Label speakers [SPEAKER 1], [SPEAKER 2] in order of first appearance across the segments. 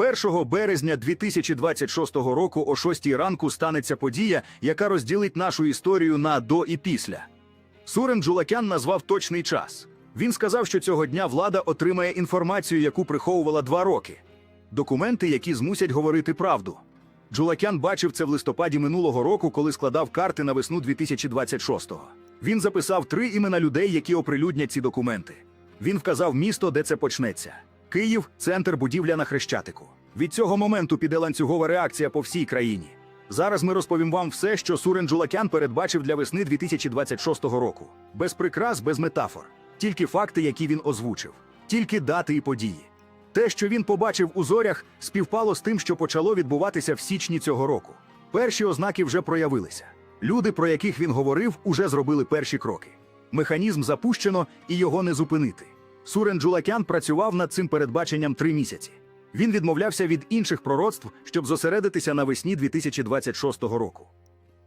[SPEAKER 1] 1 березня 2026 року о 6 ранку станеться подія, яка розділить нашу історію на до і після. Сурен Джулакян назвав точний час. Він сказав, що цього дня влада отримає інформацію, яку приховувала два роки. Документи, які змусять говорити правду. Джулакян бачив це в листопаді минулого року, коли складав карти на весну 2026-го. Він записав три імена людей, які оприлюднять ці документи. Він вказав місто, де це почнеться: Київ, центр будівля на Хрещатику. Від цього моменту піде ланцюгова реакція по всій країні. Зараз ми розповім вам все, що Сурен Джулакян передбачив для весни 2026 року. Без прикрас, без метафор. Тільки факти, які він озвучив, тільки дати і події. Те, що він побачив у зорях, співпало з тим, що почало відбуватися в січні цього року. Перші ознаки вже проявилися. Люди, про яких він говорив, уже зробили перші кроки. Механізм запущено і його не зупинити. Сурен Джулакян працював над цим передбаченням три місяці. Він відмовлявся від інших пророцтв, щоб зосередитися навесні 2026 року.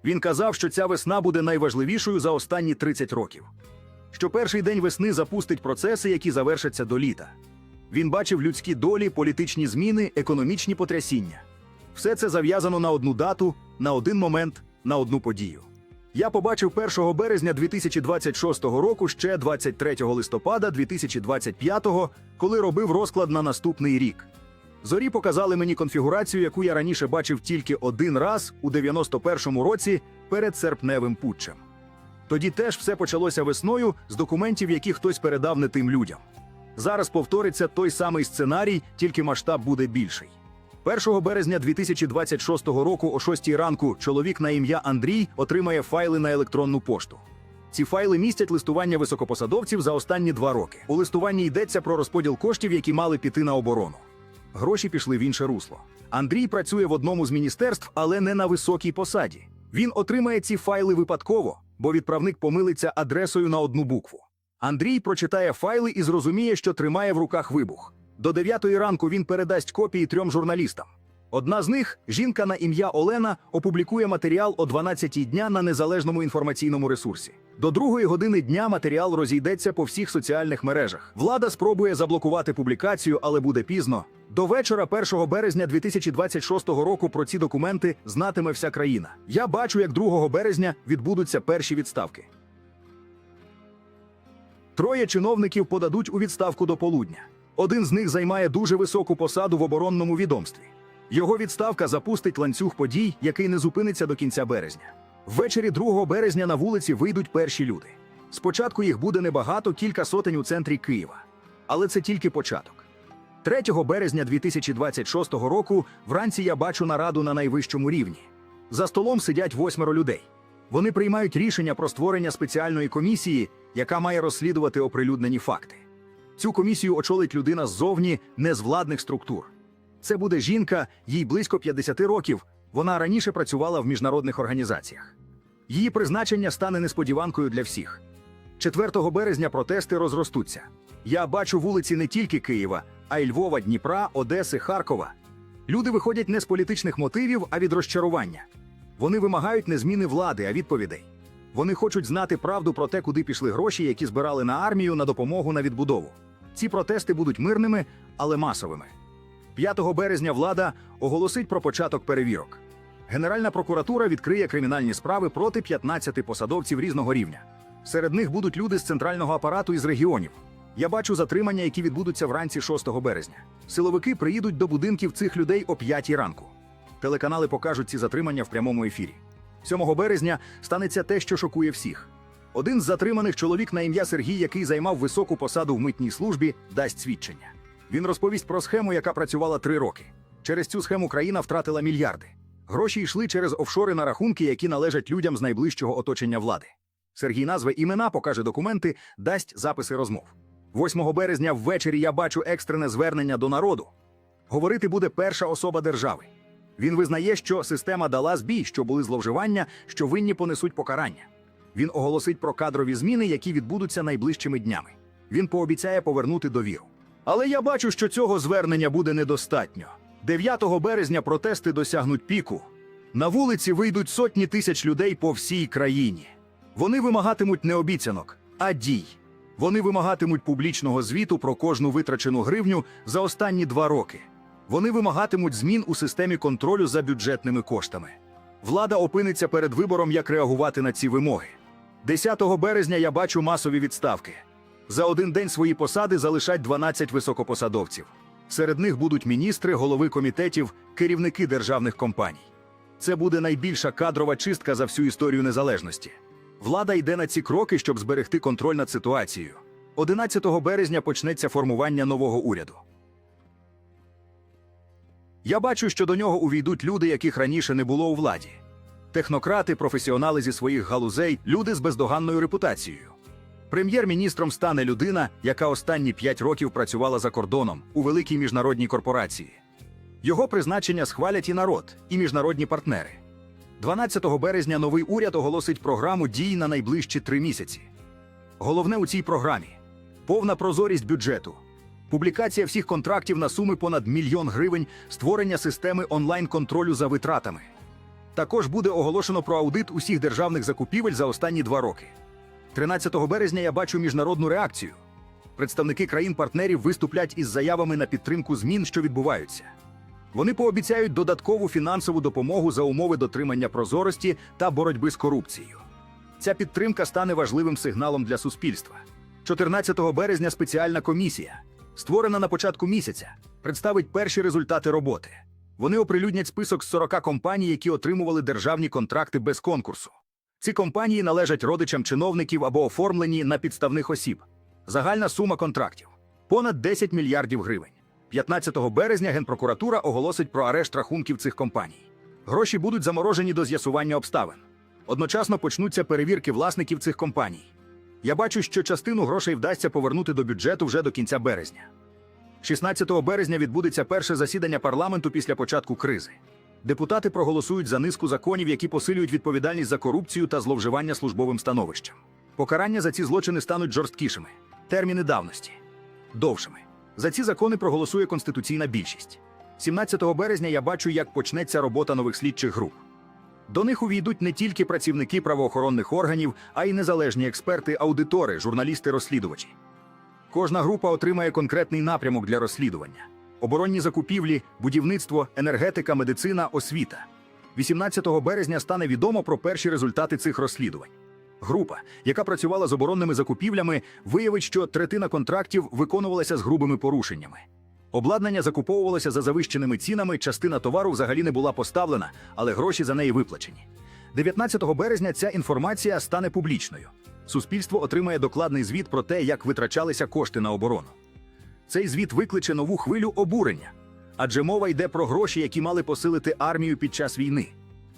[SPEAKER 1] Він казав, що ця весна буде найважливішою за останні 30 років. Що перший день весни запустить процеси, які завершаться до літа. Він бачив людські долі, політичні зміни, економічні потрясіння. Все це зав'язано на одну дату, на один момент, на одну подію. Я побачив 1 березня 2026 року ще 23 листопада 2025, коли робив розклад на наступний рік. Зорі показали мені конфігурацію, яку я раніше бачив тільки один раз у 91-му році перед серпневим путчем. Тоді теж все почалося весною з документів, які хтось передав не тим людям. Зараз повториться той самий сценарій, тільки масштаб буде більший. 1 березня 2026 року о 6 ранку чоловік на ім'я Андрій отримає файли на електронну пошту. Ці файли містять листування високопосадовців за останні два роки. У листуванні йдеться про розподіл коштів, які мали піти на оборону. Гроші пішли в інше русло. Андрій працює в одному з міністерств, але не на високій посаді. Він отримає ці файли випадково, бо відправник помилиться адресою на одну букву. Андрій прочитає файли і зрозуміє, що тримає в руках вибух. До 9 ранку він передасть копії трьом журналістам. Одна з них, жінка на ім'я Олена, опублікує матеріал о 12 дня на незалежному інформаційному ресурсі. До другої години дня матеріал розійдеться по всіх соціальних мережах. Влада спробує заблокувати публікацію, але буде пізно. До вечора 1 березня 2026 року про ці документи знатиме вся країна. Я бачу, як 2 березня відбудуться перші відставки. Троє чиновників подадуть у відставку до полудня. Один з них займає дуже високу посаду в оборонному відомстві. Його відставка запустить ланцюг подій, який не зупиниться до кінця березня. Ввечері 2 березня на вулиці вийдуть перші люди. Спочатку їх буде небагато, кілька сотень у центрі Києва. Але це тільки початок. 3 березня 2026 року вранці я бачу нараду на найвищому рівні. За столом сидять восьмеро людей. Вони приймають рішення про створення спеціальної комісії, яка має розслідувати оприлюднені факти. Цю комісію очолить людина ззовні не з владних структур. Це буде жінка, їй близько 50 років. Вона раніше працювала в міжнародних організаціях. Її призначення стане несподіванкою для всіх. 4 березня протести розростуться. Я бачу вулиці не тільки Києва, а й Львова, Дніпра, Одеси, Харкова. Люди виходять не з політичних мотивів, а від розчарування. Вони вимагають не зміни влади, а відповідей. Вони хочуть знати правду про те, куди пішли гроші, які збирали на армію на допомогу на відбудову. Ці протести будуть мирними, але масовими. 5 березня влада оголосить про початок перевірок. Генеральна прокуратура відкриє кримінальні справи проти 15 посадовців різного рівня. Серед них будуть люди з центрального апарату і з регіонів. Я бачу затримання, які відбудуться вранці 6 березня. Силовики приїдуть до будинків цих людей о 5 ранку. Телеканали покажуть ці затримання в прямому ефірі. 7 березня станеться те, що шокує всіх. Один з затриманих чоловік на ім'я Сергій, який займав високу посаду в митній службі, дасть свідчення. Він розповість про схему, яка працювала три роки. Через цю схему країна втратила мільярди. Гроші йшли через офшори на рахунки, які належать людям з найближчого оточення влади. Сергій назве імена, покаже документи, дасть записи розмов. 8 березня ввечері я бачу екстрене звернення до народу. Говорити буде перша особа держави. Він визнає, що система дала збій, що були зловживання, що винні понесуть покарання. Він оголосить про кадрові зміни, які відбудуться найближчими днями. Він пообіцяє повернути довіру. Але я бачу, що цього звернення буде недостатньо. 9 березня протести досягнуть піку. На вулиці вийдуть сотні тисяч людей по всій країні. Вони вимагатимуть не обіцянок, а дій. Вони вимагатимуть публічного звіту про кожну витрачену гривню за останні два роки. Вони вимагатимуть змін у системі контролю за бюджетними коштами. Влада опиниться перед вибором, як реагувати на ці вимоги. 10 березня я бачу масові відставки. За один день свої посади залишать 12 високопосадовців. Серед них будуть міністри, голови комітетів, керівники державних компаній. Це буде найбільша кадрова чистка за всю історію незалежності. Влада йде на ці кроки, щоб зберегти контроль над ситуацією. 11 березня почнеться формування нового уряду. Я бачу, що до нього увійдуть люди, яких раніше не було у владі. Технократи, професіонали зі своїх галузей, люди з бездоганною репутацією. Прем'єр-міністром стане людина, яка останні п'ять років працювала за кордоном у великій міжнародній корпорації. Його призначення схвалять і народ, і міжнародні партнери. 12 березня новий уряд оголосить програму дій на найближчі три місяці. Головне у цій програмі повна прозорість бюджету, публікація всіх контрактів на суми понад мільйон гривень, створення системи онлайн-контролю за витратами. Також буде оголошено про аудит усіх державних закупівель за останні два роки. 13 березня я бачу міжнародну реакцію. Представники країн-партнерів виступлять із заявами на підтримку змін, що відбуваються. Вони пообіцяють додаткову фінансову допомогу за умови дотримання прозорості та боротьби з корупцією. Ця підтримка стане важливим сигналом для суспільства. 14 березня спеціальна комісія, створена на початку місяця, представить перші результати роботи. Вони оприлюднять список з 40 компаній, які отримували державні контракти без конкурсу. Ці компанії належать родичам чиновників або оформлені на підставних осіб. Загальна сума контрактів понад 10 мільярдів гривень. 15 березня Генпрокуратура оголосить про арешт рахунків цих компаній. Гроші будуть заморожені до з'ясування обставин. Одночасно почнуться перевірки власників цих компаній. Я бачу, що частину грошей вдасться повернути до бюджету вже до кінця березня. 16 березня відбудеться перше засідання парламенту після початку кризи. Депутати проголосують за низку законів, які посилюють відповідальність за корупцію та зловживання службовим становищем. Покарання за ці злочини стануть жорсткішими, терміни давності довшими. За ці закони проголосує конституційна більшість. 17 березня я бачу, як почнеться робота нових слідчих груп. До них увійдуть не тільки працівники правоохоронних органів, а й незалежні експерти, аудитори, журналісти, розслідувачі. Кожна група отримає конкретний напрямок для розслідування: оборонні закупівлі, будівництво, енергетика, медицина, освіта. 18 березня стане відомо про перші результати цих розслідувань. Група, яка працювала з оборонними закупівлями, виявить, що третина контрактів виконувалася з грубими порушеннями. Обладнання закуповувалося за завищеними цінами, частина товару взагалі не була поставлена, але гроші за неї виплачені. 19 березня ця інформація стане публічною. Суспільство отримає докладний звіт про те, як витрачалися кошти на оборону. Цей звіт викличе нову хвилю обурення, адже мова йде про гроші, які мали посилити армію під час війни.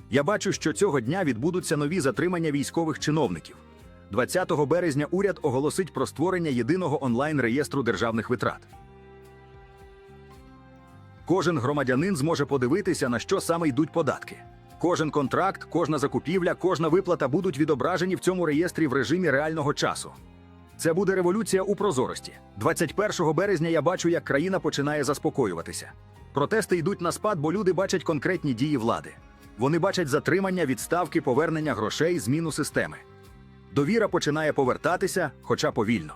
[SPEAKER 1] Я бачу, що цього дня відбудуться нові затримання військових чиновників. 20 березня уряд оголосить про створення єдиного онлайн-реєстру державних витрат. Кожен громадянин зможе подивитися, на що саме йдуть податки. Кожен контракт, кожна закупівля, кожна виплата будуть відображені в цьому реєстрі в режимі реального часу. Це буде революція у прозорості. 21 березня я бачу, як країна починає заспокоюватися. Протести йдуть на спад, бо люди бачать конкретні дії влади. Вони бачать затримання, відставки, повернення грошей, зміну системи. Довіра починає повертатися, хоча повільно.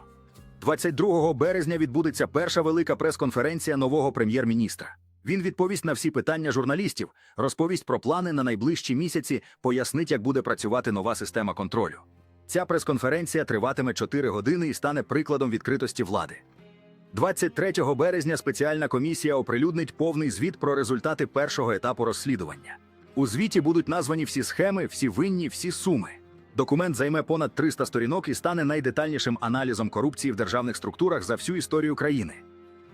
[SPEAKER 1] 22 березня відбудеться перша велика прес-конференція нового прем'єр-міністра. Він відповість на всі питання журналістів, розповість про плани на найближчі місяці, пояснить, як буде працювати нова система контролю. Ця прес-конференція триватиме 4 години і стане прикладом відкритості влади. 23 березня спеціальна комісія оприлюднить повний звіт про результати першого етапу розслідування. У звіті будуть названі всі схеми, всі винні, всі суми. Документ займе понад 300 сторінок і стане найдетальнішим аналізом корупції в державних структурах за всю історію країни.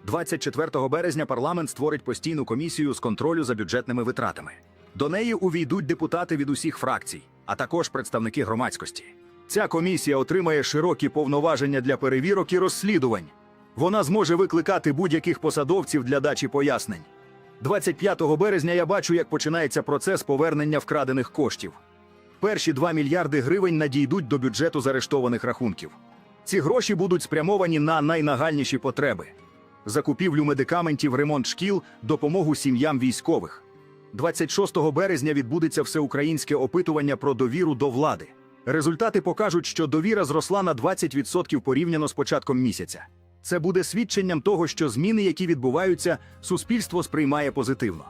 [SPEAKER 1] 24 березня парламент створить постійну комісію з контролю за бюджетними витратами. До неї увійдуть депутати від усіх фракцій, а також представники громадськості. Ця комісія отримає широкі повноваження для перевірок і розслідувань. Вона зможе викликати будь-яких посадовців для дачі пояснень. 25 березня я бачу, як починається процес повернення вкрадених коштів. Перші 2 мільярди гривень надійдуть до бюджету заарештованих рахунків. Ці гроші будуть спрямовані на найнагальніші потреби: закупівлю медикаментів, ремонт шкіл, допомогу сім'ям військових. 26 березня відбудеться всеукраїнське опитування про довіру до влади. Результати покажуть, що довіра зросла на 20% порівняно з початком місяця. Це буде свідченням того, що зміни, які відбуваються, суспільство сприймає позитивно.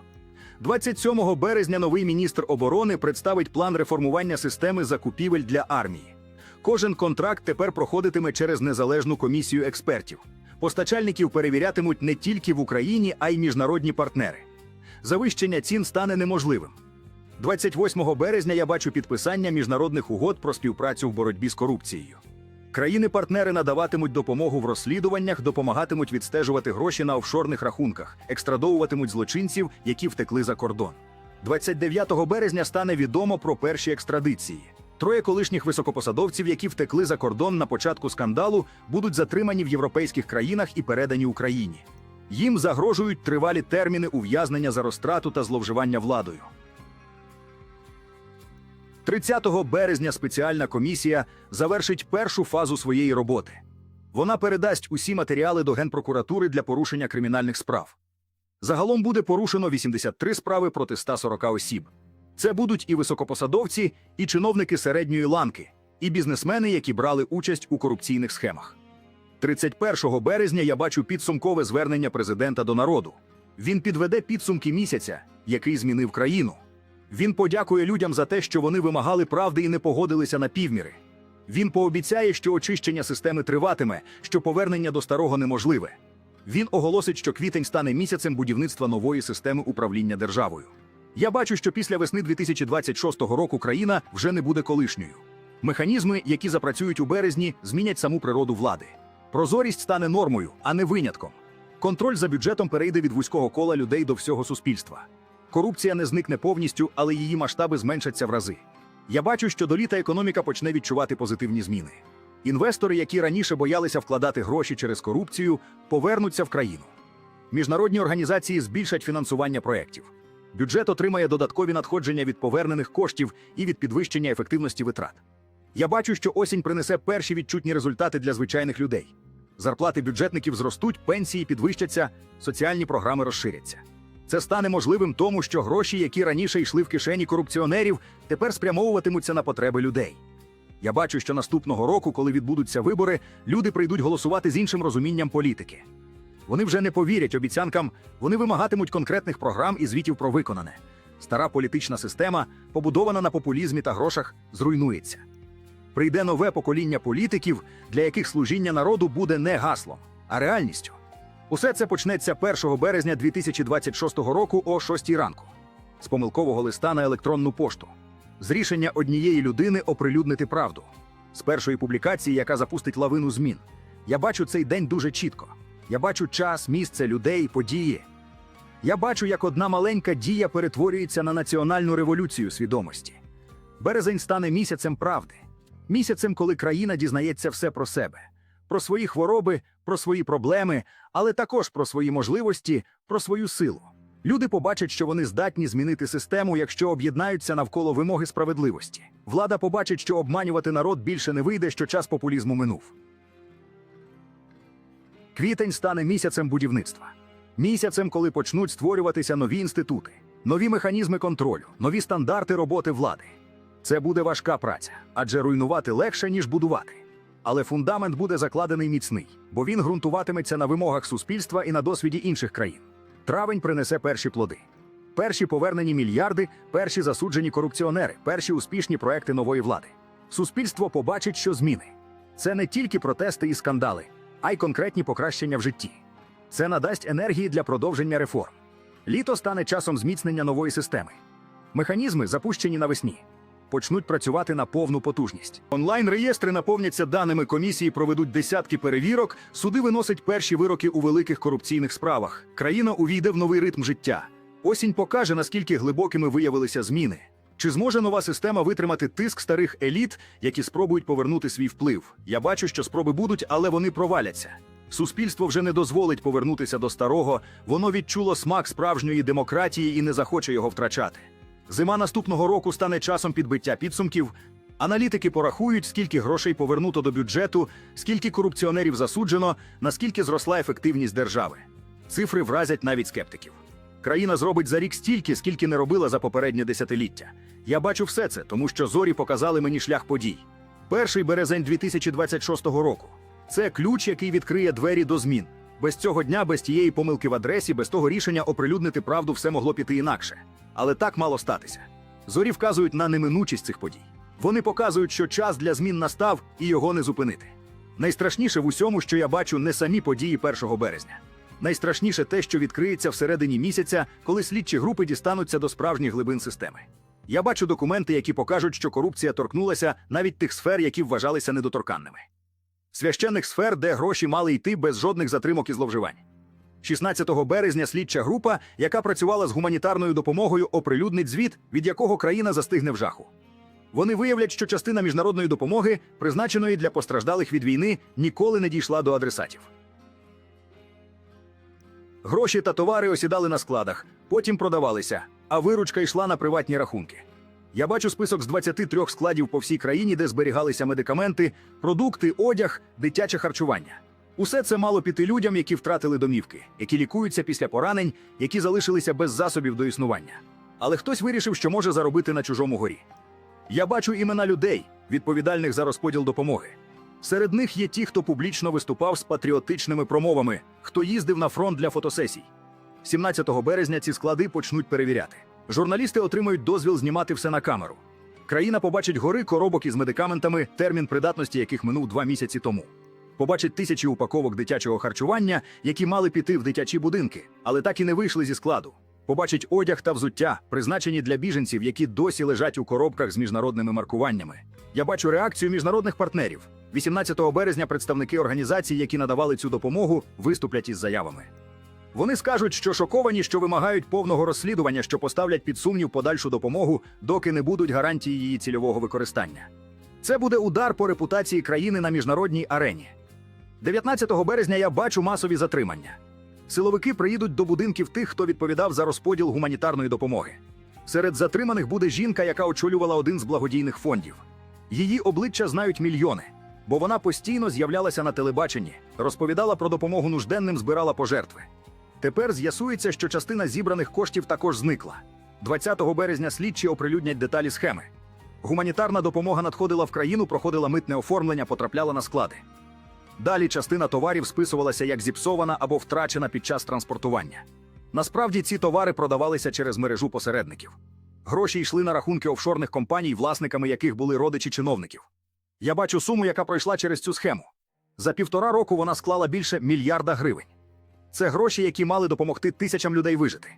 [SPEAKER 1] 27 березня новий міністр оборони представить план реформування системи закупівель для армії. Кожен контракт тепер проходитиме через незалежну комісію експертів. Постачальників перевірятимуть не тільки в Україні, а й міжнародні партнери. Завищення цін стане неможливим. 28 березня я бачу підписання міжнародних угод про співпрацю в боротьбі з корупцією. Країни-партнери надаватимуть допомогу в розслідуваннях, допомагатимуть відстежувати гроші на офшорних рахунках, екстрадовуватимуть злочинців, які втекли за кордон. 29 березня стане відомо про перші екстрадиції. Троє колишніх високопосадовців, які втекли за кордон на початку скандалу, будуть затримані в європейських країнах і передані Україні. Їм загрожують тривалі терміни ув'язнення за розтрату та зловживання владою. 30 березня спеціальна комісія завершить першу фазу своєї роботи. Вона передасть усі матеріали до Генпрокуратури для порушення кримінальних справ. Загалом буде порушено 83 справи проти 140 осіб. Це будуть і високопосадовці, і чиновники середньої ланки, і бізнесмени, які брали участь у корупційних схемах. 31 березня я бачу підсумкове звернення президента до народу. Він підведе підсумки місяця, який змінив країну. Він подякує людям за те, що вони вимагали правди і не погодилися на півміри. Він пообіцяє, що очищення системи триватиме, що повернення до старого неможливе. Він оголосить, що квітень стане місяцем будівництва нової системи управління державою. Я бачу, що після весни 2026 року країна вже не буде колишньою. Механізми, які запрацюють у березні, змінять саму природу влади. Прозорість стане нормою, а не винятком. Контроль за бюджетом перейде від вузького кола людей до всього суспільства. Корупція не зникне повністю, але її масштаби зменшаться в рази. Я бачу, що до літа економіка почне відчувати позитивні зміни. Інвестори, які раніше боялися вкладати гроші через корупцію, повернуться в країну. Міжнародні організації збільшать фінансування проєктів. Бюджет отримає додаткові надходження від повернених коштів і від підвищення ефективності витрат. Я бачу, що осінь принесе перші відчутні результати для звичайних людей. Зарплати бюджетників зростуть, пенсії підвищаться, соціальні програми розширяться. Це стане можливим тому, що гроші, які раніше йшли в кишені корупціонерів, тепер спрямовуватимуться на потреби людей. Я бачу, що наступного року, коли відбудуться вибори, люди прийдуть голосувати з іншим розумінням політики. Вони вже не повірять обіцянкам, вони вимагатимуть конкретних програм і звітів про виконане. Стара політична система, побудована на популізмі та грошах, зруйнується. Прийде нове покоління політиків, для яких служіння народу буде не гаслом, а реальністю. Усе це почнеться 1 березня 2026 року о 6 ранку з помилкового листа на електронну пошту, з рішення однієї людини оприлюднити правду, з першої публікації, яка запустить лавину змін. Я бачу цей день дуже чітко. Я бачу час, місце, людей, події. Я бачу, як одна маленька дія перетворюється на національну революцію свідомості. Березень стане місяцем правди, місяцем, коли країна дізнається все про себе, про свої хвороби, про свої проблеми, але також про свої можливості, про свою силу. Люди побачать, що вони здатні змінити систему, якщо об'єднаються навколо вимоги справедливості. Влада побачить, що обманювати народ більше не вийде, що час популізму минув. Квітень стане місяцем будівництва. Місяцем, коли почнуть створюватися нові інститути, нові механізми контролю, нові стандарти роботи влади. Це буде важка праця, адже руйнувати легше, ніж будувати. Але фундамент буде закладений міцний, бо він ґрунтуватиметься на вимогах суспільства і на досвіді інших країн. Травень принесе перші плоди. Перші повернені мільярди, перші засуджені корупціонери, перші успішні проекти нової влади. Суспільство побачить, що зміни. Це не тільки протести і скандали, а й конкретні покращення в житті. Це надасть енергії для продовження реформ. Літо стане часом зміцнення нової системи. Механізми, запущені навесні, почнуть працювати на повну потужність. Онлайн-реєстри наповняться даними комісії, проведуть десятки перевірок, суди виносять перші вироки у великих корупційних справах. Країна увійде в новий ритм життя. Осінь покаже, наскільки глибокими виявилися зміни. Чи зможе нова система витримати тиск старих еліт, які спробують повернути свій вплив? Я бачу, що спроби будуть, але вони проваляться. Суспільство вже не дозволить повернутися до старого, воно відчуло смак справжньої демократії і не захоче його втрачати. Зима наступного року стане часом підбиття підсумків. Аналітики порахують, скільки грошей повернуто до бюджету, скільки корупціонерів засуджено, наскільки зросла ефективність держави. Цифри вразять навіть скептиків. Країна зробить за рік стільки, скільки не робила за попереднє десятиліття. Я бачу все це, тому що зорі показали мені шлях подій. Перший березень 2026 року. Це ключ, який відкриє двері до змін. Без цього дня, без тієї помилки в адресі, без того рішення оприлюднити правду все могло піти інакше. Але так мало статися. Зорі вказують на неминучість цих подій. Вони показують, що час для змін настав і його не зупинити. Найстрашніше в усьому, що я бачу, не самі події 1 березня. Найстрашніше те, що відкриється всередині місяця, коли слідчі групи дістануться до справжніх глибин системи. Я бачу документи, які покажуть, що корупція торкнулася навіть тих сфер, які вважалися недоторканними. Священних сфер, де гроші мали йти без жодних затримок і зловживань. 16 березня слідча група, яка працювала з гуманітарною допомогою, оприлюднить звіт, від якого країна застигне в жаху. Вони виявлять, що частина міжнародної допомоги, призначеної для постраждалих від війни, ніколи не дійшла до адресатів. Гроші та товари осідали на складах, потім продавалися, а виручка йшла на приватні рахунки. Я бачу список з 23 складів по всій країні, де зберігалися медикаменти, продукти, одяг, дитяче харчування. Усе це мало піти людям, які втратили домівки, які лікуються після поранень, які залишилися без засобів до існування. Але хтось вирішив, що може заробити на чужому горі. Я бачу імена людей, відповідальних за розподіл допомоги. Серед них є ті, хто публічно виступав з патріотичними промовами, хто їздив на фронт для фотосесій. 17 березня ці склади почнуть перевіряти. Журналісти отримають дозвіл знімати все на камеру. Країна побачить гори коробок із медикаментами, термін придатності яких минув два місяці тому. Побачить тисячі упаковок дитячого харчування, які мали піти в дитячі будинки, але так і не вийшли зі складу. Побачить одяг та взуття, призначені для біженців, які досі лежать у коробках з міжнародними маркуваннями. Я бачу реакцію міжнародних партнерів. 18 березня представники організацій, які надавали цю допомогу, виступлять із заявами. Вони скажуть, що шоковані, що вимагають повного розслідування, що поставлять під сумнів подальшу допомогу, доки не будуть гарантії її цільового використання. Це буде удар по репутації країни на міжнародній арені. 19 березня я бачу масові затримання. Силовики приїдуть до будинків тих, хто відповідав за розподіл гуманітарної допомоги. Серед затриманих буде жінка, яка очолювала один з благодійних фондів. Її обличчя знають мільйони, бо вона постійно з'являлася на телебаченні, розповідала про допомогу нужденним, збирала пожертви. Тепер з'ясується, що частина зібраних коштів також зникла. 20 березня слідчі оприлюднять деталі схеми. Гуманітарна допомога надходила в країну, проходила митне оформлення, потрапляла на склади. Далі частина товарів списувалася як зіпсована або втрачена під час транспортування. Насправді ці товари продавалися через мережу посередників. Гроші йшли на рахунки офшорних компаній, власниками яких були родичі чиновників. Я бачу суму, яка пройшла через цю схему. За півтора року вона склала більше мільярда гривень. Це гроші, які мали допомогти тисячам людей вижити.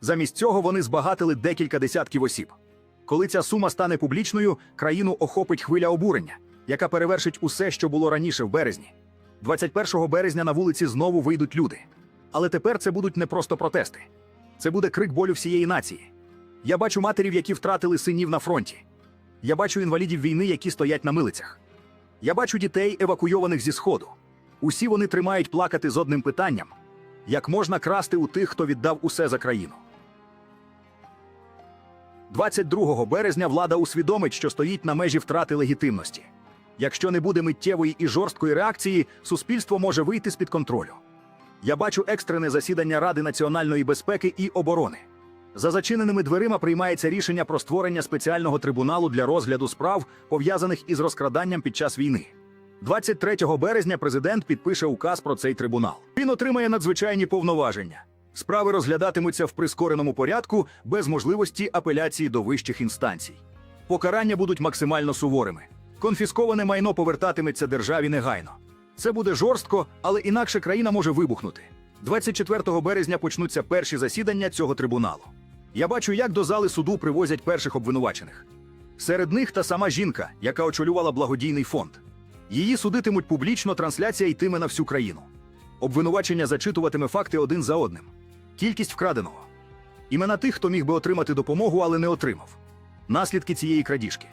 [SPEAKER 1] Замість цього вони збагатили декілька десятків осіб. Коли ця сума стане публічною, країну охопить хвиля обурення, яка перевершить усе, що було раніше в березні. 21 березня на вулиці знову вийдуть люди. Але тепер це будуть не просто протести. Це буде крик болю всієї нації. Я бачу матерів, які втратили синів на фронті. Я бачу інвалідів війни, які стоять на милицях. Я бачу дітей, евакуйованих зі сходу. Усі вони тримають плакати з одним питанням: як можна красти у тих, хто віддав усе за країну. 22 березня влада усвідомить, що стоїть на межі втрати легітимності. Якщо не буде миттєвої і жорсткої реакції, суспільство може вийти з під контролю. Я бачу екстрене засідання Ради національної безпеки і оборони. За зачиненими дверима приймається рішення про створення спеціального трибуналу для розгляду справ, пов'язаних із розкраданням під час війни. 23 березня президент підпише указ про цей трибунал. Він отримає надзвичайні повноваження. Справи розглядатимуться в прискореному порядку без можливості апеляції до вищих інстанцій. Покарання будуть максимально суворими. Конфісковане майно повертатиметься державі негайно. Це буде жорстко, але інакше країна може вибухнути. 24 березня почнуться перші засідання цього трибуналу. Я бачу, як до зали суду привозять перших обвинувачених. Серед них та сама жінка, яка очолювала благодійний фонд. Її судитимуть публічно, трансляція йтиме на всю країну. Обвинувачення зачитуватиме факти один за одним. Кількість вкраденого. Імена тих, хто міг би отримати допомогу, але не отримав. Наслідки цієї крадіжки.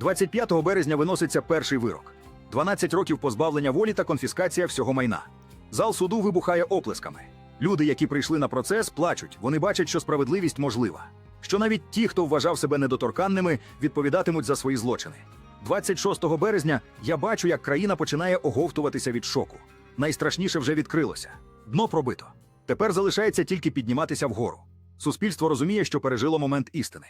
[SPEAKER 1] 25 березня виноситься перший вирок: 12 років позбавлення волі та конфіскація всього майна. Зал суду вибухає оплесками. Люди, які прийшли на процес, плачуть. Вони бачать, що справедливість можлива. Що навіть ті, хто вважав себе недоторканними, відповідатимуть за свої злочини. 26 березня я бачу, як країна починає оговтуватися від шоку. Найстрашніше вже відкрилося. Дно пробито. Тепер залишається тільки підніматися вгору. Суспільство розуміє, що пережило момент істини.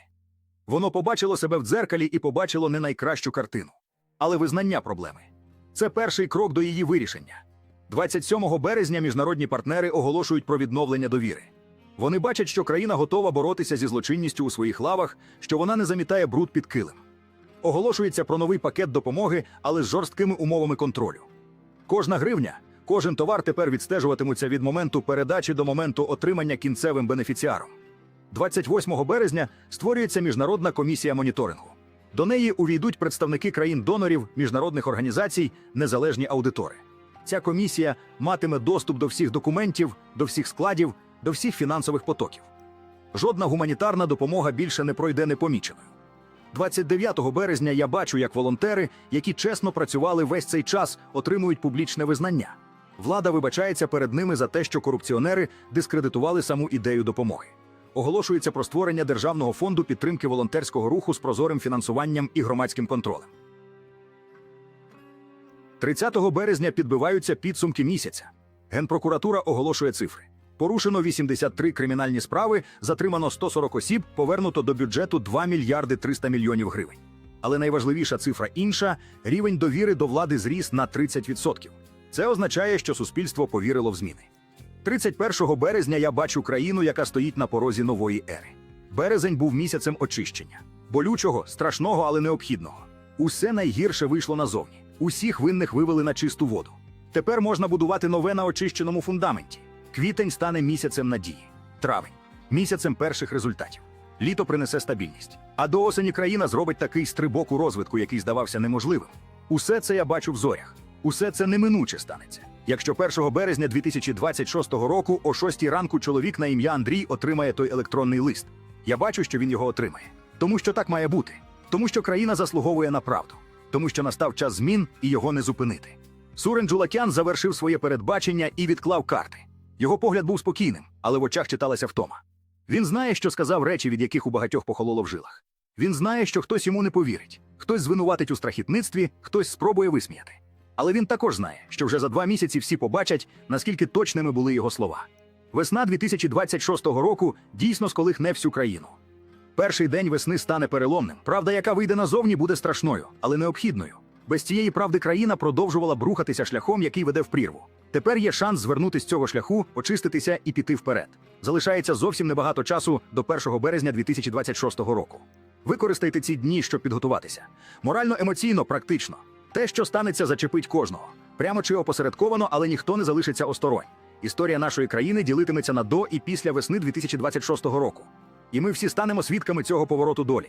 [SPEAKER 1] Воно побачило себе в дзеркалі і побачило не найкращу картину, але визнання проблеми. Це перший крок до її вирішення. 27 березня міжнародні партнери оголошують про відновлення довіри. Вони бачать, що країна готова боротися зі злочинністю у своїх лавах, що вона не замітає бруд під килим. Оголошується про новий пакет допомоги, але з жорсткими умовами контролю. Кожна гривня, кожен товар тепер відстежуватимуться від моменту передачі до моменту отримання кінцевим бенефіціаром. 28 березня створюється міжнародна комісія моніторингу. До неї увійдуть представники країн-донорів, міжнародних організацій, незалежні аудитори. Ця комісія матиме доступ до всіх документів, до всіх складів, до всіх фінансових потоків. Жодна гуманітарна допомога більше не пройде непоміченою. 29 березня я бачу, як волонтери, які чесно працювали весь цей час, отримують публічне визнання. Влада вибачається перед ними за те, що корупціонери дискредитували саму ідею допомоги. Оголошується про створення Державного фонду підтримки волонтерського руху з прозорим фінансуванням і громадським контролем. 30 березня підбиваються підсумки місяця. Генпрокуратура оголошує цифри. Порушено 83 кримінальні справи, затримано 140 осіб, повернуто до бюджету 2 мільярди 300 мільйонів гривень. Але найважливіша цифра інша рівень довіри до влади зріс на 30%. Це означає, що суспільство повірило в зміни. 31 березня я бачу країну, яка стоїть на порозі нової ери. Березень був місяцем очищення, болючого, страшного, але необхідного. Усе найгірше вийшло назовні. Усіх винних вивели на чисту воду. Тепер можна будувати нове на очищеному фундаменті. Квітень стане місяцем надії, травень місяцем перших результатів. Літо принесе стабільність. А до осені країна зробить такий стрибок у розвитку, який здавався неможливим. Усе це я бачу в зорях. Усе це неминуче станеться. Якщо 1 березня 2026 року о 6 ранку чоловік на ім'я Андрій отримає той електронний лист, я бачу, що він його отримає. Тому що так має бути. Тому що країна заслуговує на правду. Тому що настав час змін і його не зупинити. Сурен Джулакян завершив своє передбачення і відклав карти. Його погляд був спокійним, але в очах читалася втома. Він знає, що сказав речі, від яких у багатьох похололо в жилах. Він знає, що хтось йому не повірить, хтось звинуватить у страхітництві, хтось спробує висміяти. Але він також знає, що вже за два місяці всі побачать, наскільки точними були його слова. Весна 2026 року дійсно сколихне всю країну. Перший день весни стане переломним. Правда, яка вийде назовні, буде страшною, але необхідною. Без цієї правди країна продовжувала б рухатися шляхом, який веде в прірву. Тепер є шанс звернути з цього шляху, очиститися і піти вперед. Залишається зовсім небагато часу до 1 березня 2026 року. Використайте ці дні, щоб підготуватися. Морально, емоційно, практично. Те, що станеться, зачепить кожного. Прямо чи опосередковано, але ніхто не залишиться осторонь. Історія нашої країни ділитиметься на до і після весни 2026 року. І ми всі станемо свідками цього повороту долі.